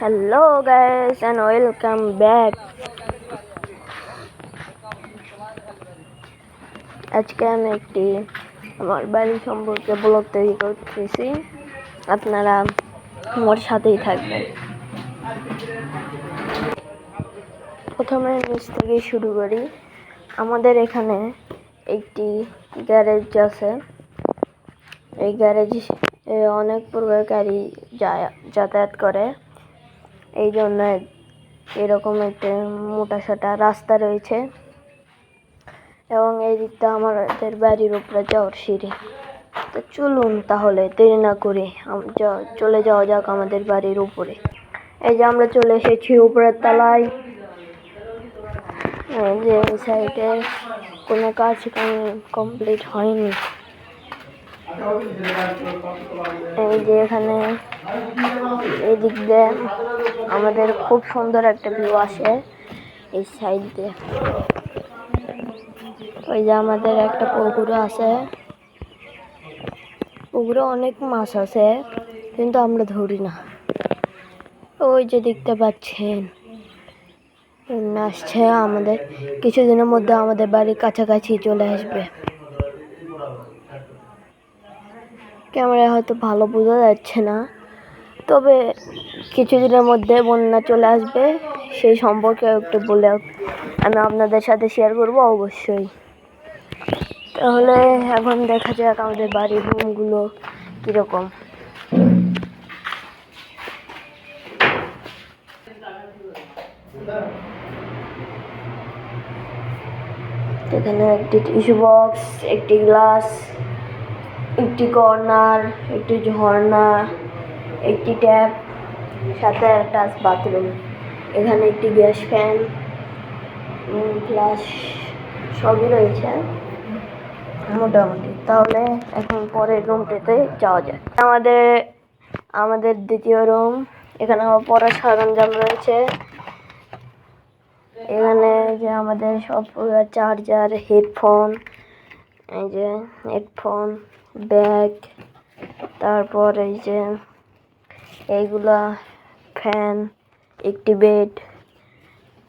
Hello guys and welcome back আজকে আমি একটি আমার বাড়ি সম্পর্কে ব্লগ তৈরি করতেছি। আপনারা আমার সাথেই থাকবেন। প্রথমে নিচ থেকে শুরু করি। আমাদের এখানে একটি গ্যারেজ আছে। এই গ্যারেজ অনেক প্রকার গাড়ি যায় যাতায়াত করে। এই জন্য এরকম একটা মোটা সোটা রাস্তা রয়েছে। এবং এই দিকটা আমাদের বাড়ির উপরে যাওয়ার সিঁড়ি। তো চলুন তাহলে, দেরি না করে চলে যাওয়া যাক আমাদের বাড়ির উপরে। এই যে আমরা চলে এসেছি উপরের তলায়। যে সাইডে কোনো কাজ কমপ্লিট হয়নি। এই যে এখানে এই দিক দিয়ে আমাদের খুব সুন্দর একটা ভিউ আসে এই সাইড দিয়ে। ওই যে আমাদের একটা পুকুর আছে। পুকুরে অনেক মাছ আছে, কিন্তু আমরা ধরি না। ওই যে দেখতে পাচ্ছেন আসছে আমাদের, কিছুদিনের মধ্যে আমাদের বাড়ির কাছাকাছি চলে আসবে। ক্যামেরা হয়তো ভালো বোঝা যাচ্ছে না। তবে কিছুদিনের মধ্যে বন্যা চলে আসবে, সেই সম্পর্কে একটু বলে আমি আপনাদের সাথে শেয়ার করব অবশ্যই। তাহলে এখন দেখা যাক আমাদের বাড়ির রুমগুলো কীরকম। এখানে একটি টিস্যু বক্স একটি গ্লাস একটি কর্নার, একটি ঝর্ণা, একটি ট্যাপ, সাথে একটা বাথরুম। এখানে একটি গ্যাস ফ্যান প্লাস সবই রয়েছে। মোটামুটি। তাহলে এখন পরের রুমটিতে যাওয়া যায় আমাদের আমাদের দ্বিতীয় রুম এখানে আমার পড়ার সরঞ্জাম রয়েছে। এখানে যে আমাদের সব চার্জার হেডফোন এই যে হেডফোন ব্যাগ, তারপর এই যে এইগুলা ফ্যান, একটি বেড,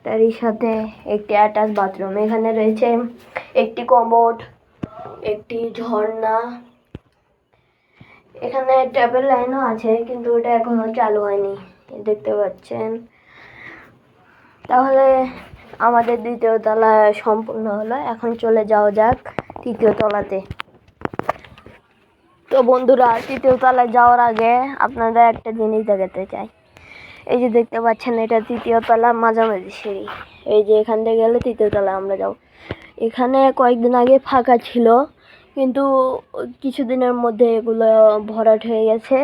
তারই সাথে একটি অ্যাটাচ বাথরুম। এখানে রয়েছে একটি কমোড, একটি ঝর্ণা। এখানে ট্যাপের লাইনও আছে, কিন্তু ওটা এখনও চালু হয়নি দেখতে পাচ্ছেন। তাহলে আমাদের দ্বিতীয় তলা সম্পূর্ণ হলো। এখন চলে যাওয়া যাক তৃতীয় তলাতে। তো বন্ধুরা, তৃতীয় তলায় যাওয়ার আগে আপনাদের একটা জিনিস দেখাতে চাই। এই যে দেখতে পাচ্ছেন, এটা তৃতীয় তলা মাঝামাঝি সিঁড়ি। এই যে এখান থেকে গেলে তৃতীয় তলায় আমরা যাব। এখানে কয়েকদিন আগে ফাঁকা ছিল, কিন্তু কিছুদিনের মধ্যে এগুলো ভরাট হয়ে গেছে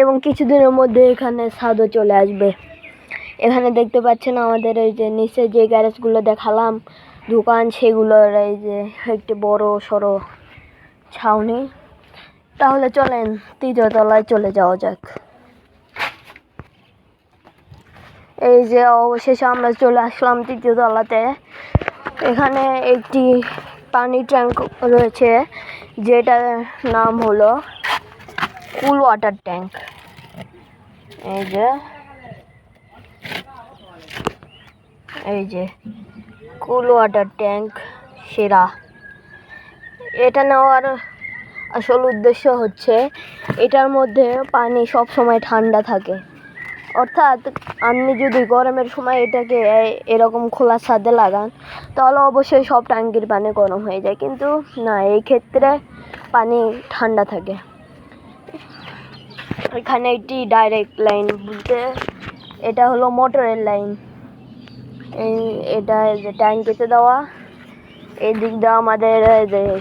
এবং কিছুদিনের মধ্যে এখানে স্বাদও চলে আসবে। এখানে দেখতে পাচ্ছেন আমাদের এই যে নিচে যে গ্যারেজগুলো দেখালাম, দোকান, সেগুলোর এই যে একটি বড় সড়ো ছাউনি। তাহলে চলেন, তৃতীয় তলায় চলে যাওয়া যাক। এই যে অবশেষে আমরা চলে আসলাম তৃতীয় তলাতে। এখানে একটি পানি ট্যাঙ্ক রয়েছে, যেটার নাম হলো কুল ওয়াটার ট্যাঙ্ক। এই যে এই যে কুল ওয়াটার ট্যাঙ্ক সেরা। এটা নেওয়ার আসল উদ্দেশ্য হচ্ছে এটার মধ্যে পানি সব সময় ঠান্ডা থাকে। অর্থাৎ আপনি যদি গরমের সময় এটাকে এরকম খোলা ছাদে লাগান, তাহলে অবশ্যই সব ট্যাঙ্কির পানি গরম হয়ে যায়। কিন্তু না, এই ক্ষেত্রে পানি ঠান্ডা থাকে। এখানে একটি ডাইরেক্ট লাইন বলতে এটা হলো মোটরের লাইন এটা যে ট্যাঙ্কিতে দেওয়া। এই দিক দিয়ে আমাদের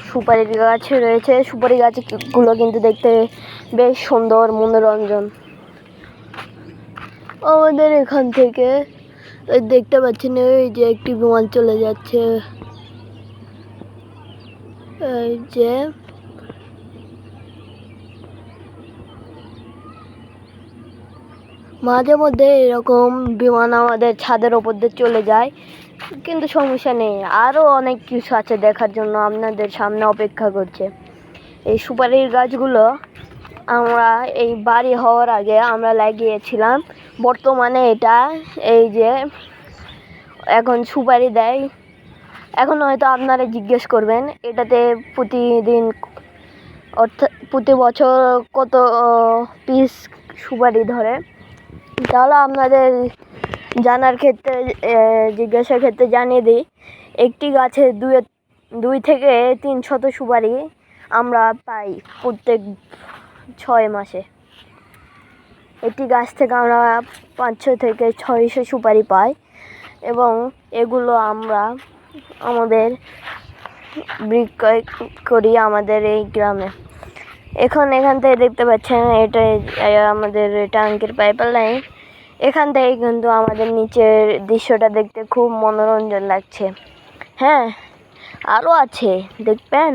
সুপারি গাছ রয়েছে, সুপারি গাছগুলো কিন্তু দেখতে বেশ সুন্দর, মনোরঞ্জন। আমাদের এখান থেকে দেখতে পাচ্ছেন ওই যে একটি বিমান চলে যাচ্ছে। এই যে, মাঝে মধ্যে এরকম বিমান আমাদের ছাদের ওপর দিয়ে চলে যায়। কিন্তু সমস্যা নেই। আরও অনেক কিছু আছে দেখার জন্য আপনাদের সামনে অপেক্ষা করছে। এই সুপারির গাছগুলো আমরা এই বাড়ি হওয়ার আগে আমরা লাগিয়েছিলাম। বর্তমানে এটা এই যে এখন সুপারি দেয়। এখন হয়তো আপনারা জিজ্ঞেস করবেন, এটাতে প্রতিদিন অর্থাৎ প্রতি বছর কত পিস সুপারি ধরে? তাহলে আপনাদের জানার ক্ষেত্রে জিজ্ঞাসার ক্ষেত্রে জানিয়ে দিই, একটি গাছে দুই দুই থেকে তিন শত সুপারি আমরা পাই প্রত্যেক ছয় মাসে। একটি গাছ থেকে আমরা পাঁচশো থেকে ছয়শো সুপারি পাই এবং এগুলো আমরা আমাদের বিক্রয় করি আমাদের এই গ্রামে। এখন এখান থেকে দেখতে পাচ্ছেন, এটা আমাদের ট্যাঙ্কের পাইপের লাইন এখান থেকে কিন্তু আমাদের নিচের দৃশ্যটা দেখতে খুব মনোরঞ্জন লাগছে। হ্যাঁ আরও আছে, দেখবেন?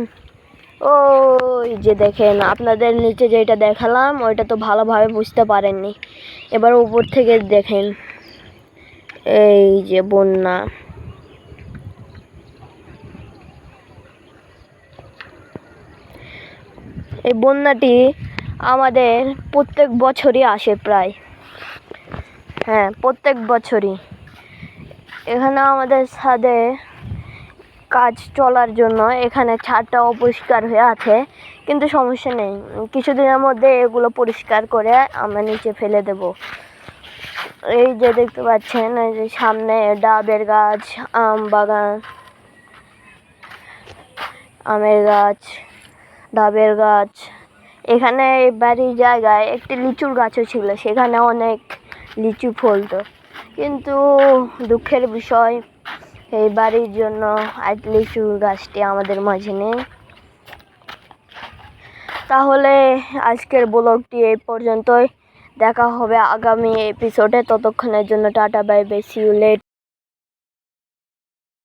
ওই যে দেখেন, আপনাদের নিচে যেটা দেখালাম, ওইটা তো ভালোভাবে বুঝতে পারেননি। এবার উপর থেকে দেখেন, এই যে বন্যা। এই বন্যাটি আমাদের প্রত্যেক বছরই আসে প্রায়। হ্যাঁ প্রত্যেক বছরই। এখানে আমাদের ছাদে কাজ চলার জন্য এখানে ছাদটা অপরিষ্কার হয়ে আছে, কিন্তু সমস্যা নেই। কিছুদিনের মধ্যে এগুলো পরিষ্কার করে আমরা নিচে ফেলে দেব। এই যে দেখতে পাচ্ছেন, এই যে সামনে ডাবের গাছ, আম বাগান, আমের গাছ, ডাবের গাছ। এখানে বাড়ির জায়গায় একটি লিচুর গাছও ছিল, সেখানে অনেক লিচু ফলতো। কিন্তু দুঃখের বিষয়, এই বাড়ির জন্য আজ লিচু গাছটি আমাদের মাঝে নেই। তাহলে আজকের ব্লগটি এই পর্যন্তই। দেখা হবে আগামী এপিসোডে ততক্ষণের জন্য টাটা বাই বাই লেট